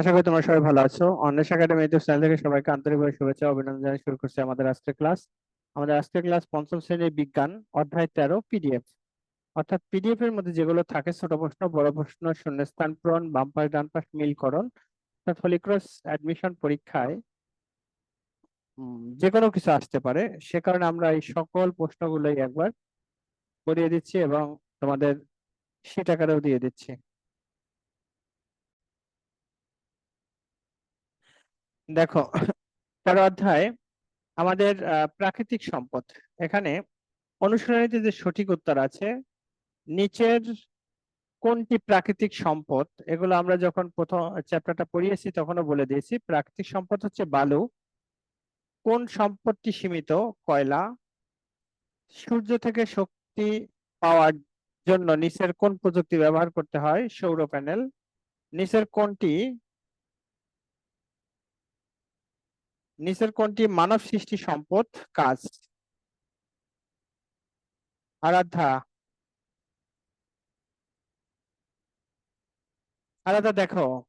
আশা করি তোমরা সবাই ভালো আছো। সবাইকে শুরু করছি আমাদের ক্লাস আমাদের ক্লাস পঞ্চম শ্রেণির বিজ্ঞান, অধ্যায় তেরো পিডিএফ অর্থাৎ পিডিএফ এর মধ্যে যেগুলো থাকে, ছোট প্রশ্ন, বড় প্রশ্ন, শূন্যস্থান পূরণ, বাম ডান পাশ, মিলকরণ অ্যাডমিশন পরীক্ষায় যে কোনো কিছু আসতে পারে। সে কারণে আমরা এই সকল প্রশ্নগুলোই একবার করিয়ে দিচ্ছি এবং তোমাদের শীট আকারেও দিয়ে দিচ্ছি। দেখো তেরো অধ্যায়, আমাদের প্রাকৃতিক সম্পদ। এখানে অনুসরণীতে যে সঠিক উত্তর আছে, নিচের কোনটি প্রাকৃতিক সম্পদ, এগুলো আমরা যখন প্রথম চ্যাপ্টারটা পড়িয়েছি তখনও বলে দিয়েছি। প্রাকৃতিক সম্পদ হচ্ছে বালু। কোন সম্পদটি সীমিত? কয়লা। সূর্য থেকে শক্তি পাওয়ার জন্য নিচের কোন প্রযুক্তি ব্যবহার করতে হয়? সৌর প্যানেল। নিচের কোনটি নিচের কোনটি মানব সৃষ্টি সম্পদ কাজ। আরাধ্যা। আরাধ্যা, দেখো।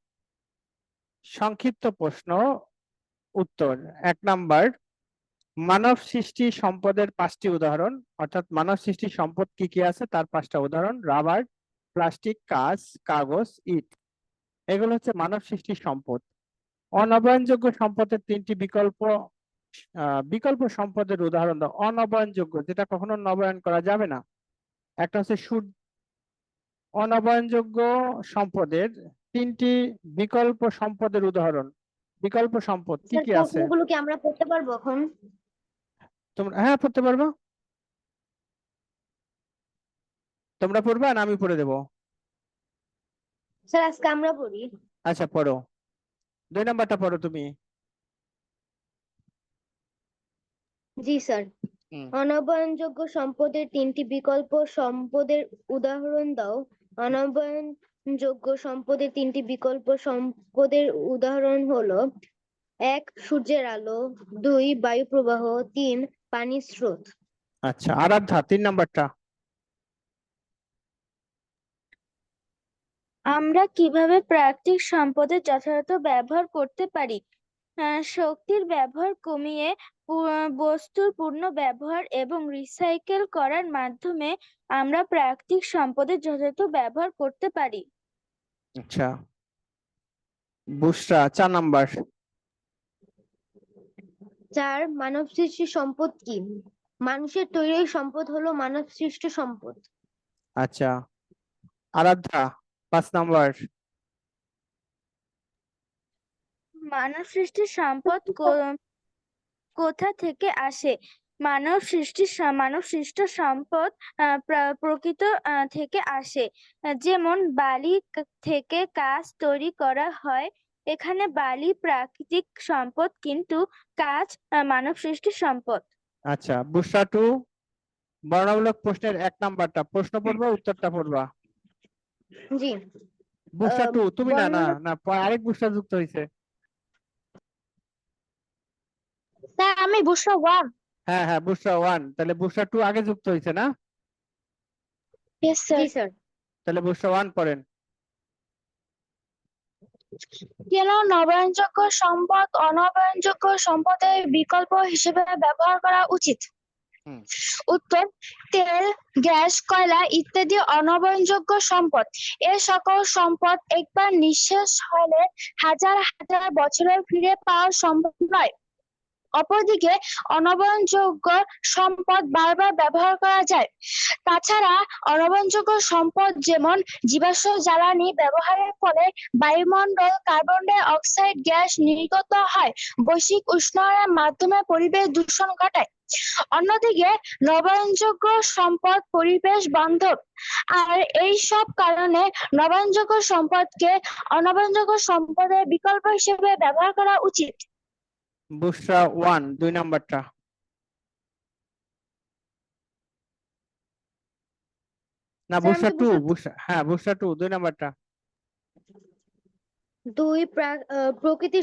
সংক্ষিপ্ত প্রশ্ন, উত্তর। এক নাম্বার, মানব সৃষ্টি সম্পদের পাঁচটি উদাহরণ, অর্থাৎ মানব সৃষ্টি সম্পদ কি কি আছে? তার পাঁচটা উদাহরণ, রাবার, প্লাস্টিক, কাঁচ, কাগজ, ইট। এগুলো হচ্ছে মানব সৃষ্টি সম্পদ। অনবায়নযোগ্য সম্পদের তিনটি বিকল্প বিকল্প সম্পদের উদাহরণ দাও। অনবায়নযোগ্য যেটা কখনো নবায়ন করা যাবে না। একটা হচ্ছে সূর্য অনবায়নযোগ্য সম্পদের তিনটি বিকল্প সম্পদের উদাহরণ। বিকল্প সম্পদ কি কি আছে? প্রশ্নগুলো কি আমরা পড়তে পারব এখন? তোমরা হ্যাঁ পড়তে পারবা। তোমরা পড়বা না আমি পড়ে দেবো? স্যার আজকে আমরা পড়ি। আচ্ছা পড়ো। দুই নাম্বারটা পড়ো তুমি। জি স্যার। অনবায়নযোগ্য সম্পদের তিনটি বিকল্প সম্পদের উদাহরণ দাও। অনবায়নযোগ্য সম্পদের তিনটি বিকল্প সম্পদের উদাহরণ হলো এক সূর্যের আলো দুই বায়ু প্রবাহ তিন পানির স্রোত। আচ্ছা আরাধ্যা তিন নাম্বারটা। আমরা কীভাবে প্রাকৃতিক সম্পদের যথাযথ ব্যবহার করতে পারি? আহ, শক্তির ব্যবহার কমিয়ে বস্তুর পূর্ণ ব্যবহার এবং রিসাইকেল করার মাধ্যমে আমরা প্রাকৃতিক সম্পদের যথাযথ ব্যবহার করতে পারি। আচ্ছা। বুসরা চার নাম্বার। চার মানব সৃষ্টি সম্পদ কি? মানুষের তৈরি সম্পদ হলো মানব সৃষ্ট সম্পদ। আচ্ছা। আরাধ্যা। পাঁচ নাম্বার। মানব সৃষ্টি সম্পদ কোথা থেকে আসে? মানব সৃষ্টি মানব সৃষ্ট সম্পদ প্রকৃত থেকে আসে। যেমন বালি থেকে কাজ তৈরি করা হয় এখানে বালি প্রাকৃতিক সম্পদ কিন্তু কাজ মানব সৃষ্টি সম্পদ। আচ্ছা বুসরা টু বর্ণমূলক প্রশ্নের এক নাম্বারটা। প্রশ্ন পড়বা উত্তরটা পড়বা। জি। টু তুমি না না না আরেক যুক্ত হয়েছে স্যার আমি ওয়ান হ্যাঁ হ্যাঁ ওয়ান তাহলে টু আগে যুক্ত হয়েছে না? জি স্যার তাহলে বুসরা ওয়ান পড়েন। কেন নবায়নযোগ্য সম্পদ অনবায়নযোগ্য সম্পদের বিকল্প হিসেবে ব্যবহার করা উচিত। উত্তর, তেল, গ্যাস, কয়লা ইত্যাদি অনবরণযোগ্য সম্পদ। এ সকল সম্পদ একবার নিঃশেষ হলে হাজার হাজার বছরের ফিরে পাওয়া সম্ভব নয়। অপরদিকে অনবায়নযোগ্য সম্পদ বারবার ব্যবহার করা যায়। তাছাড়া অনবায়নযোগ্য সম্পদ যেমন জীবাশ্ম জ্বালানি ব্যবহারের ফলে বায়ুমণ্ডল কার্বন ডাই অক্সাইড গ্যাস নির্গত হয়, বৈশ্বিক উষ্ণায়নের মাধ্যমে পরিবেশ দূষণ ঘটায়। অন্যদিকে নবায়নযোগ্য সম্পদ পরিবেশ বান্ধব। আর এই সব কারণে নবায়নযোগ্য সম্পদকে অনবায়নযোগ্য সম্পদের বিকল্প হিসেবে ব্যবহার করা উচিত। বুসরা ওয়ান দুই নাম্বারটা। না বুসরা টু বুসরা- হ্যাঁ বুসরা টু দুই নাম্বারটা। দুই প্রকৃতি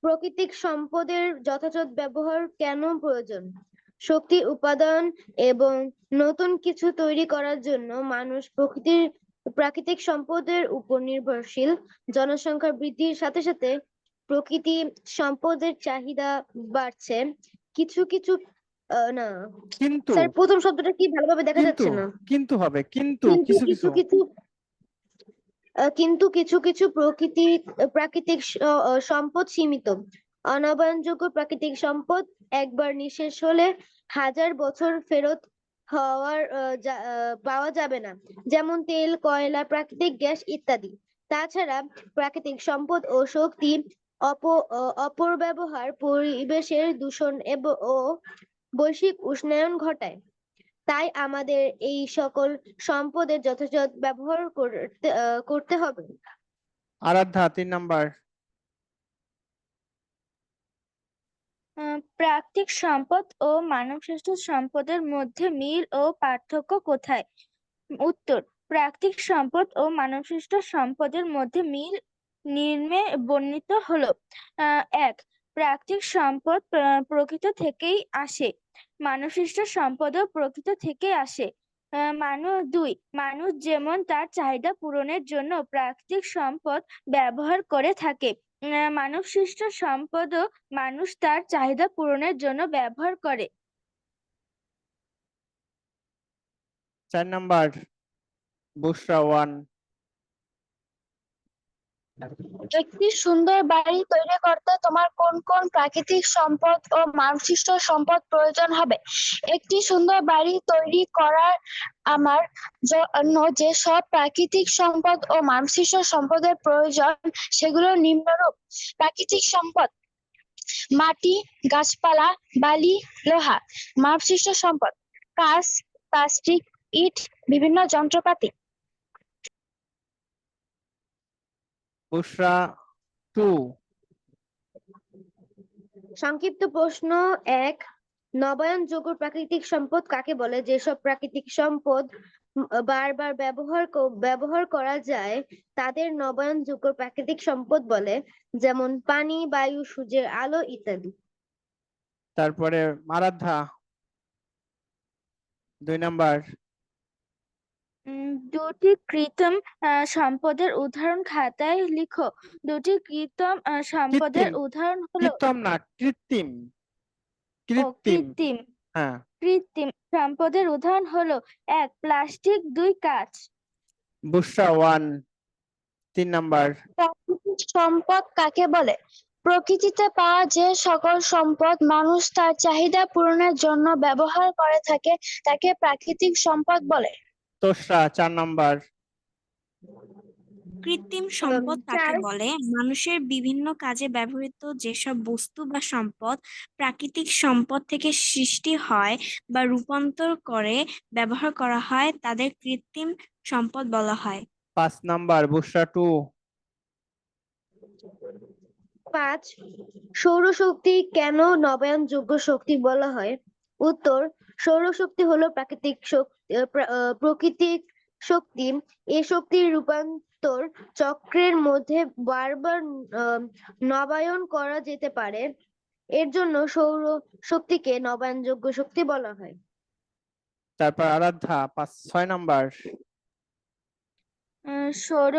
প্রাকৃতিক সম্পদের যথাযথ ব্যবহার কেন প্রয়োজন? শক্তি উপাদান এবং নতুন কিছু তৈরি করার জন্য মানুষ প্রকৃতির প্রাকৃতিক সম্পদের উপর নির্ভরশীল। জনসংখ্যা বৃদ্ধির সাথে সাথে প্রকৃতি সম্পদের চাহিদা বাড়ছে। কিছু কিছু আহ, না। কিন্তু স্যার প্রথম শব্দটা কি ভালোভাবে দেখা যাচ্ছে না? কিন্তু হবে কিন্তু কিছু কিছু কিছু। কিন্তু কিছু কিছু প্রকৃতিক প্রাকৃতিক সম্পদ সীমিত। অনবায়নযোগ্য প্রাকৃতিক সম্পদ একবার নিঃশেষ হলে হাজার বছর ফেরত হওয়ার পাওয়া যাবে না। যেমন তেল কয়লা প্রাকৃতিক গ্যাস ইত্যাদি। তাছাড়া প্রাকৃতিক সম্পদ ও শক্তি অপব্যবহার পরিবেশের দূষণ এবং ও বৈশ্বিক উষ্ণায়ন ঘটায়। তাই আমাদের এই সকল সম্পদের যথাযথ ব্যবহার করতে করতে হবে। আরাধ্যা তিন নাম্বার। প্রাকৃতিক সম্পদ ও মানবসৃষ্ট সম্পদের মধ্যে মিল ও পার্থক্য কোথায়? উত্তর প্রাকৃতিক সম্পদ ও মানবসৃষ্ট সম্পদের মধ্যে মিল নিম্নে বর্ণিত হলো এক প্রাকৃতিক সম্পদ প্র- প্রকৃত থেকেই আসে মানবসৃষ্ট সম্পদও প্রকৃত থেকে আসে মানুষ দুই মানুষ যেমন তার চাহিদা পূরণের জন্য প্রাকৃতিক সম্পদ ব্যবহার করে থাকে আহ, মানবসৃষ্ট সম্পদও মানুষ তার চাহিদা পূরণের জন্য ব্যবহার করে। চার নাম্বার বুশরা ওয়ান। একটি সুন্দর বাড়ি তৈরি করতে তোমার কোন কোন প্রাকৃতিক সম্পদ ও মানবসৃষ্ট সম্পদ প্রয়োজন হবে। একটি সুন্দর বাড়ি তৈরি করার আমার জন্য যে সব প্রাকৃতিক সম্পদ ও মানবসৃষ্ট সম্পদের প্রয়োজন, সেগুলো নিম্নরূপ। প্রাকৃতিক সম্পদ, মাটি, গাছপালা, বালি, লোহা মানবসৃষ্ট সম্পদ, কাঁচ, প্লাস্টিক, ইট, বিভিন্ন যন্ত্রপাতি। বুশরা টু। সংক্ষিপ্ত প্রশ্ন এক নবায়নযোগ্য প্রাকৃতিক সম্পদ কাকে বলে? যেসব প্রাকৃতিক সম্পদ বারবার ব্যবহার ব্যবহার করা যায় তাদের নবায়নযোগ্য প্রাকৃতিক সম্পদ বলে যেমন পানি বায়ু সূর্যের আলো ইত্যাদি। তারপরে আরাধ্যা দুই নাম্বার। দুটি কৃত্রিম আহ, সম্পদের উদাহরণ খাতায় লিখো। দুটি কৃত্রিম আহ, সম্পদের উদাহরণ হলো কৃত্রিম না কৃত্রিম। কৃত্রিম। কৃত্রিম। হ্যাঁ। কৃত্রিম সম্পদের উদাহরণ হলো এক প্লাস্টিক দুই কাঁচ। বুশরা ওয়ান তিন নাম্বার। প্রাকৃতিক সম্পদ কাকে বলে? প্রকৃতিতে পাওয়া যে সকল সম্পদ মানুষ তার চাহিদা পূরণের জন্য ব্যবহার করে থাকে তাকে প্রাকৃতিক সম্পদ বলে। তোসরা চার নাম্বার। কৃত্রিম সম্পদ কাকে বলে? মানুষের বিভিন্ন কাজে ব্যবহৃত যেসব বস্তু বা সম্পদ প্রাকৃতিক সম্পদ থেকে সৃষ্টি হয় বা রূপান্তর করে ব্যবহার করা হয় তাদের কৃত্রিম সম্পদ বলা হয়। পাঁচ নাম্বার বুশরা টু। পাঁচ সৌরশক্তি কেন নবায়নযোগ্য শক্তি বলা হয়? উত্তর সৌরশক্তি হলো প্রাকৃতিক শক্তি প্রাকৃতিক শক্তি এই শক্তির রূপান্তর চক্রের মধ্যে বারবার আহ, নবায়ন করা যেতে পারে। এর জন্য সৌর শক্তিকে নবায়নযোগ্য শক্তি বলা হয়। তারপর আরাধ্যা পাঁচ ছয় নাম্বার। আহ, সৌর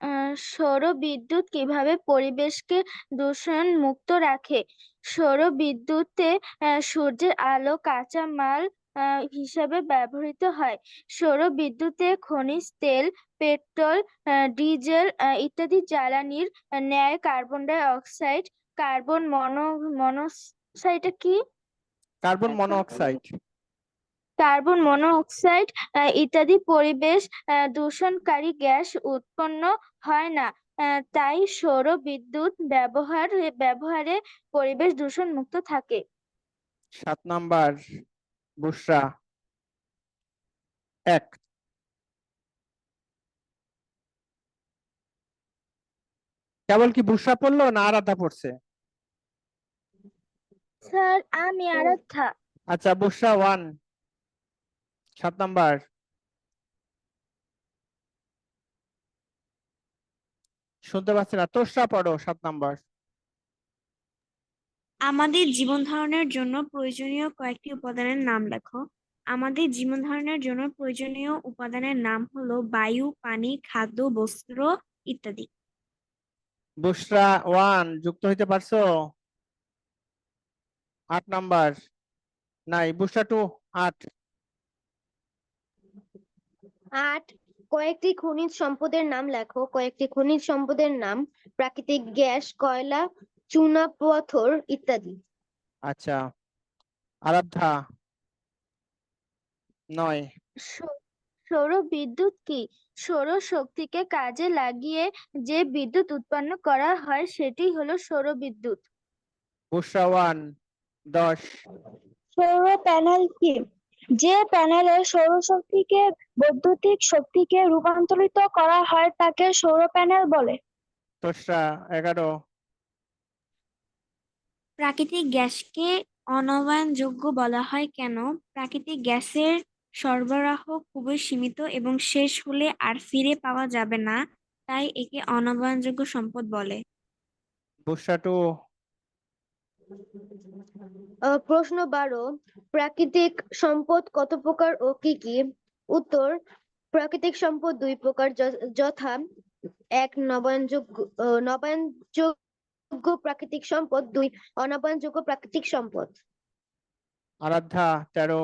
আহ, সৌর বিদ্যুৎ কীভাবে পরিবেশকে দূষণ মুক্ত রাখে? সৌর বিদ্যুতে আহ, সূর্যের আলো কাঁচা মাল আহ, হিসাবে ব্যবহৃত হয়। সৌর বিদ্যুতে খনিজ তেল পেট্রোল আহ, ডিজেল ইত্যাদি জ্বালানির ন্যায় carbon dioxide carbon mono monoxide কি? কার্বন আচ্ছা। কার্বন মনোক্সাইড ইত্যাদি পরিবেশ দূষণকারী গ্যাস উৎপন্ন হয় না। তাই সৌর বিদ্যুৎ ব্যবহার ব্যবহারে পরিবেশ দূষণ মুক্ত থাকে। সাত নাম্বার বুশরা এক। কেবল কি বুশরা পড়ল না আরাধ্যা পড়ছে? স্যার আমি আরাধ্যা। আচ্ছা বুশরা ওয়ান। সাত নাম্বার। শুনতে পাচ্ছি না? তোসরা পড়ো সাত নাম্বার। আমাদের জীবন ধারণের জন্য প্রয়োজনীয় কয়েকটি উপাদানের নাম লেখো। আমাদের জীবন ধারণের জন্য প্রয়োজনীয় উপাদানের নাম হলো বায়ু পানি খাদ্য বস্ত্র ইত্যাদি। বুসরা ওয়ান যুক্ত হইতে পারছ? আট নাম্বার। নাই বুসরা টু আট। আট কয়েকটি খনিজ সম্পদের নাম লেখো। কয়েকটি খনিজ সম্পদের নাম প্রাকৃতিক গ্যাস কয়লা চুনা পাথর ইত্যাদি। আচ্ছা। আরাধ্যা। নয়। সৌ- সৌর বিদ্যুৎ কি? সৌর শক্তিকে কাজে লাগিয়ে যে বিদ্যুৎ উৎপন্ন করা হয় সেটি হলো সৌর বিদ্যুৎ। দশ। সৌর প্যানেল কি? যে প্যানেলে সৌরশক্তিকে বৈদ্যুতিক শক্তিকে রূপান্তরিত করা হয় তাকে সৌর প্যানেল বলে। এগারো। প্রাকৃতিক গ্যাসকে অনবায়নযোগ্য বলা হয় কেন? প্রাকৃতিক গ্যাসের সরবরাহ খুবই সীমিত এবং শেষ হলে আর ফিরে পাওয়া যাবে না তাই একে অনবায়নযোগ্য সম্পদ বলে। বুসরা টু। আহ, প্রশ্ন বারো প্রাকৃতিক সম্পদ কত প্রকার ও কি কি? উত্তর প্রাকৃতিক সম্পদ দুই প্রকার য- যথা এক নবায়নযোগ্য আহ, নবায়নযোগ্য প্রাকৃতিক সম্পদ দুই অনবায়নযোগ্য প্রাকৃতিক সম্পদ। আরাধ্যা তেরো।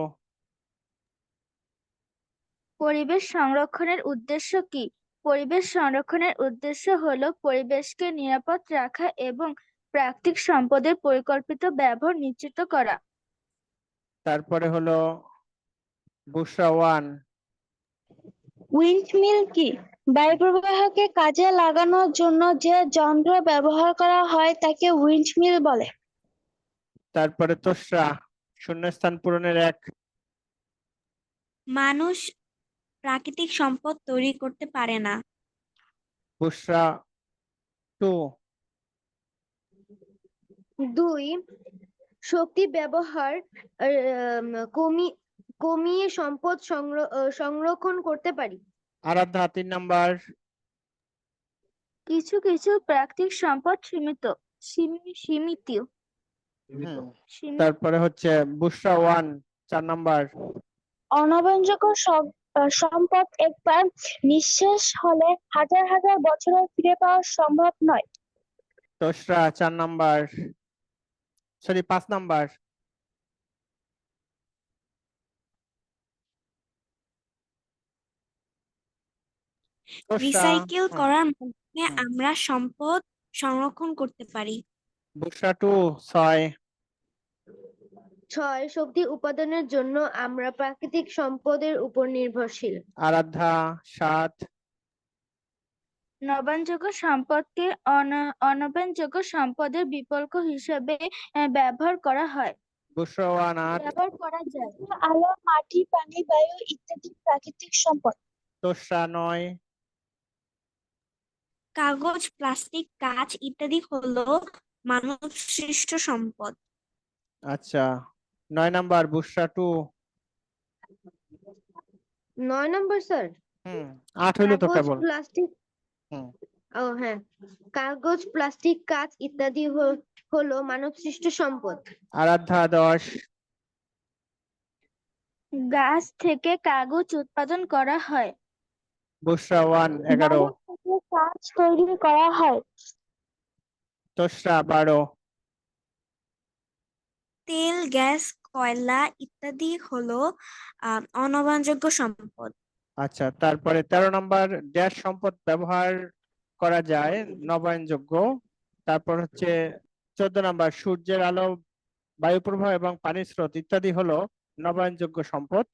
পরিবেশ সংরক্ষণের উদ্দেশ্য কি? পরিবেশ সংরক্ষণের উদ্দেশ্য হলো পরিবেশকে নিরাপদ রাখা এবং প্রাকৃতিক সম্পদের পরিকল্পিত ব্যবহার নিশ্চিত করা। তারপরে হলো বুসরা ওয়ান। উইন্ডমিল কি? বায়ুপ্রবাহকে কাজে লাগানোর জন্য যে যন্ত্র ব্যবহার করা হয় তাকে উইন্ডমিল বলে। তারপরে তোসরা শূন্যস্থান পূরণের এক। মানুষ প্রাকৃতিক সম্পদ তৈরি করতে পারে না। বুসরা টু। দুই শক্তি ব্যবহার আহ, কমি কমিয়ে সম্পদ সংর- সংরক্ষণ করতে পারি। আরাধ্যা তিন নাম্বার। কিছু কিছু প্রাকৃতিক সম্পদ সীমিত সীমিত। তারপরে হচ্ছে বুসরা ওয়ান চার নাম্বার। আহ, সম্পদ একবার নিঃশেষ হলে হাজার হাজার বছরে ফিরে পাওয়া সম্ভব নয়। তোসরা চার নাম্বার। সরি পাঁচ নাম্বার। রিসাইকেল করার মাধ্যমে আমরা সম্পদ সংরক্ষণ করতে পারি। বুসরা টু ছয়। ছয় শক্তি উৎপাদনের জন্য আমরা প্রাকৃতিক সম্পদের উপর নির্ভরশীল। আরাধ্যা সাত। নবায়নযোগ্য সম্পদকে অন- অনবায়নযোগ্য সম্পদের বিকল্প হিসেবে ব্যবহার করা হয়। ব্যবহার করা যায়। আলো মাটি পানি বায়ু ইত্যাদি প্রাকৃতিক সম্পদ। নয়। কাগজ প্লাস্টিক কাঁচ ইত্যাদি হলো মানব সৃষ্ট সম্পদ। আচ্ছা নয় নাম্বার বুসরা টু। নয় নম্বর স্যার। হুম আট হইল তো কেবল। প্লাস্টিক। ও হ্যাঁ। কাগজ প্লাস্টিক কাঁচ ইত্যাদি হ- হলো মানব সৃষ্ট সম্পদ। আরাধ্যা দশ গাছ থেকে কাগজ উৎপাদন করা হয়। বুসরা ওয়ান এগারো। কাঁচ তৈরি করা হয়। তোসরা বারো। তেল গ্যাস কয়লা ইত্যাদি হলো আহ অনবায়নযোগ্য সম্পদ। আচ্ছা তারপরে তেরো নাম্বার ড্যাশ সম্পদ ব্যবহার করা যায়, নবায়নযোগ্য। তারপর হচ্ছে চোদ্দ নম্বর, সূর্যের আলো, বায়ু প্রবাহ এবং পানির স্রোত ইত্যাদি হলো নবায়নযোগ্য সম্পদ।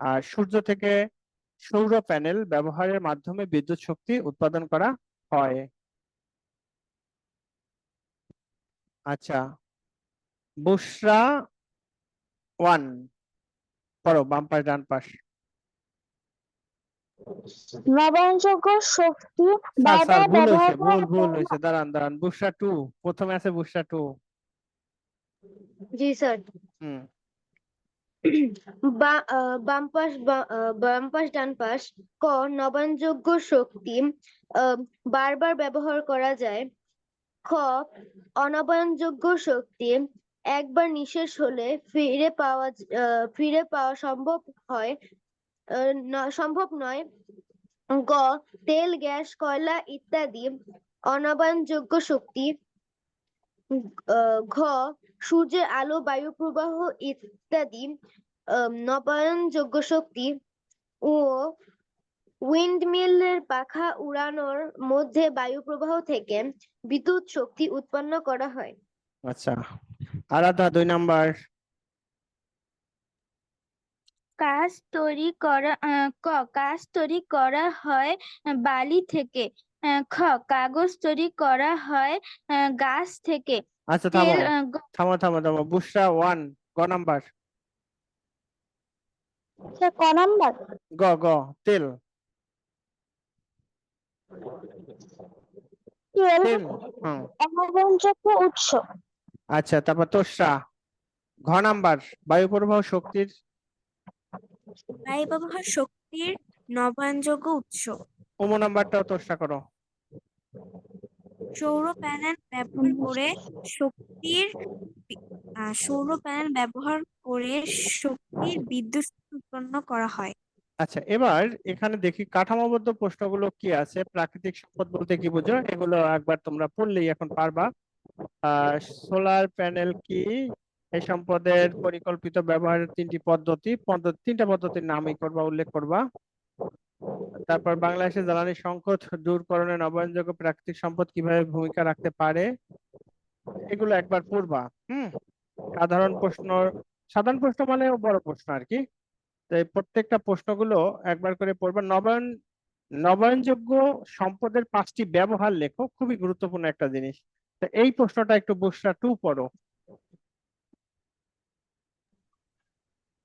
আর সূর্য থেকে সৌর প্যানেল ব্যবহারের মাধ্যমে বিদ্যুৎ শক্তি উৎপাদন করা হয়। আচ্ছা বুসরা ওয়ান, পড়ো, বাম পাশ, ডান পাশ। নবায়নযোগ্য শক্তি বারবার ব্যবহার ভুল করা ভুল যায় হয়েছে। দাঁড়ান দাঁড়ান। টু প্রথমে আছে টু। জি স্যার। হুম। বাম পাশ বাম পাশ ডান পাশ ক নবায়নযোগ্য শক্তি বারবার ব্যবহার করা যায়। খ অনবায়নযোগ্য শক্তি একবার নিঃশেষ হলে ফিরে পাওয়া আহ, ফিরে পাওয়া সম্ভব হয়। সম্ভব নয়। গ, তেল, গ্যাস, কয়লা ইত্যাদি অনবায়নযোগ্য শক্তি। ঘ, সূর্যের আলো, বায়ু প্রবাহ ইত্যাদি নবায়নযোগ্য শক্তি। ও, উইন্ডমিলের পাখা উড়ানোর মধ্যে বায়ু প্রবাহ থেকে বিদ্যুৎ শক্তি উৎপন্ন করা হয়। আচ্ছা আরাধা, দুই নাম্বার। কাঁচ তৈরি করা আহ, ক কাঁচ তৈরি করা হয় বালি থেকে আহ, খ কাগজ তৈরি করা হয় আহ, গাছ থেকে। আচ্ছা থামো। থামো থামো থামো। বুসরা ওয়ান গ নাম্বার। স্যার ক নাম্বার? গ গ তেল। তেল তেল উৎস। আচ্ছা তারপর তোসরা। ঘ নাম্বার বায়ু প্রবাহ শক্তির বায়ু ব্যবহার শক্তির নবায়নযোগ্য উৎস। উম নাম্বারটাও তোসরা করো। সৌর প্যানেল ব্যবহার করে শক্তির সৌর প্যানেল ব্যবহার করে শক্তির বিদ্যুৎ উৎপন্ন করা হয়। আচ্ছা এবার এখানে দেখি কাঠামোবদ্ধ প্রশ্নগুলো কি আছে? প্রাকৃতিক সম্পদ বলতে কি বুঝো? এগুলো একবার তোমরা পড়লেই এখন পারবা। আহ সোলার প্যানেল কি? এই সম্পদের পরিকল্পিত ব্যবহারের তিনটি পদ্ধতি তিনটা পদ্ধতির নামই করবা উল্লেখ করবা। তারপর বাংলাদেশে জ্বালানি সংকট দূরকরণে নবায়নযোগ্য প্রাকৃতিক সম্পদ কীভাবে ভূমিকা রাখতে পারে এগুলো একবার পড়বা হুম? সাধারণ প্রশ্ন সাধারণ প্রশ্ন মানে বড় প্রশ্ন আর কি। তো এই প্রত্যেকটা প্রশ্নগুলো একবার করে পড়বা। নবায়ন নবায়নযোগ্য সম্পদের পাঁচটি ব্যবহার লেখো খুবই গুরুত্বপূর্ণ একটা জিনিস। তো এই প্রশ্নটা একটু বুসরা টু পড়ো।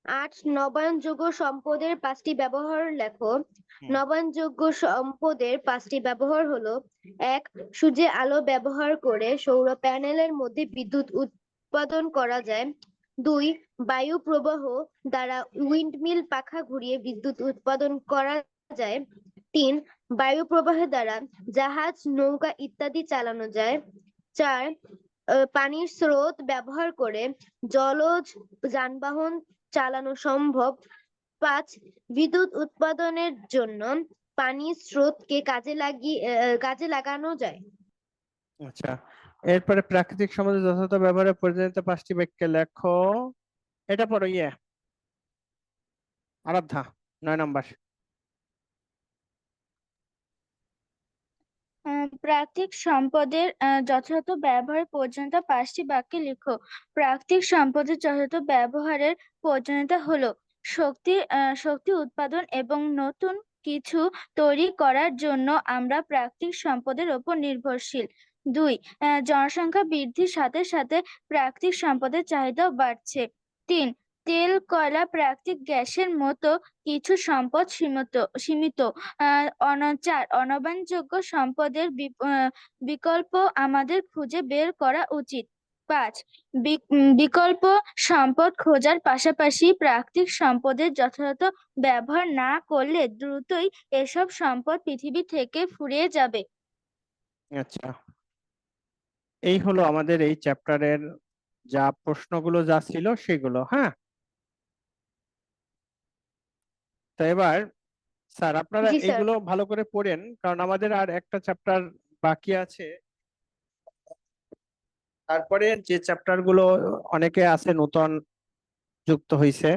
আট নবায়নযোগ্য সম্পদের পাঁচটি ব্যবহার লেখো। নবায়নযোগ্য সম্পদের পাঁচটি ব্যবহার হলো এক সূর্যের আলো ব্যবহার করে সৌর প্যানেলের মধ্যে বিদ্যুৎ উৎপাদন করা যায়। দুই বায়ু প্রবাহ দ্বারা উইন্ডমিল পাখা ঘুরিয়ে বিদ্যুৎ উৎপাদন করা যায়। তিন বায়ু প্রবাহের দ্বারা জাহাজ নৌকা ইত্যাদি চালানো যায়। চার আহ, পানির স্রোত ব্যবহার করে জলজ যানবাহন চালানো সম্ভব। পাঁচ, বিদ্যুৎ উৎপাদনের জন্য পানির স্রোতকে কাজে লাগিয়ে কাজে লাগানো যায়। আচ্ছা এরপরে প্রাকৃতিক সম্পদের যথাযথ ব্যবহারে প্রয়োজনীয়তা পাঁচটি বাক্যে লেখো। এটা পড়ো ইয়ে। আরাধ্যা, নয় নাম্বার। প্রাকৃতিক সম্পদের যথাযথ ব্যবহারের প্রয়োজনীয়তা পাঁচটি বাক্যে লিখো। প্রাকৃতিক সম্পদের যথাযথ ব্যবহারের প্রয়োজনীয়তা হলো শক্তি শক্তি উৎপাদন এবং নতুন কিছু তৈরি করার জন্য আমরা প্রাকৃতিক সম্পদের উপর নির্ভরশীল। দুই জনসংখ্যা বৃদ্ধির সাথে সাথে প্রাকৃতিক সম্পদের চাহিদাও বাড়ছে। তিন তেল, কয়লা, প্রাকৃতিক গ্যাসের মতো কিছু সম্পদ সীমিত সীমিত। আহ অন- চার অনবায়নযোগ্য সম্পদের বিকল্প আমাদের খুঁজে বের করা উচিত। পাঁচ বিকল্প সম্পদ খোঁজার পাশাপাশি প্রাকৃতিক সম্পদের যথাযথ ব্যবহার না করলে দ্রুতই এসব সম্পদ পৃথিবী থেকে ফুরিয়ে যাবে। আচ্ছা। এই হলো আমাদের এই চ্যাপ্টারের যা প্রশ্নগুলো যা ছিল সেগুলো হ্যাঁ? তো এবার স্যার আপনারা এগুলো ভালো করে পড়েন কারণ আমাদের আর একটা চ্যাপ্টার বাকি আছে। তারপরে যে চ্যাপ্টারগুলো অনেকে আছে নতুন যুক্ত হয়েছে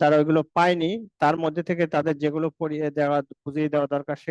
তারা ওইগুলো পায়নি। তার মধ্যে থেকে তাদের যেগুলো পড়িয়ে দেওয়া বুঝিয়ে দেওয়া দরকার সেগুলো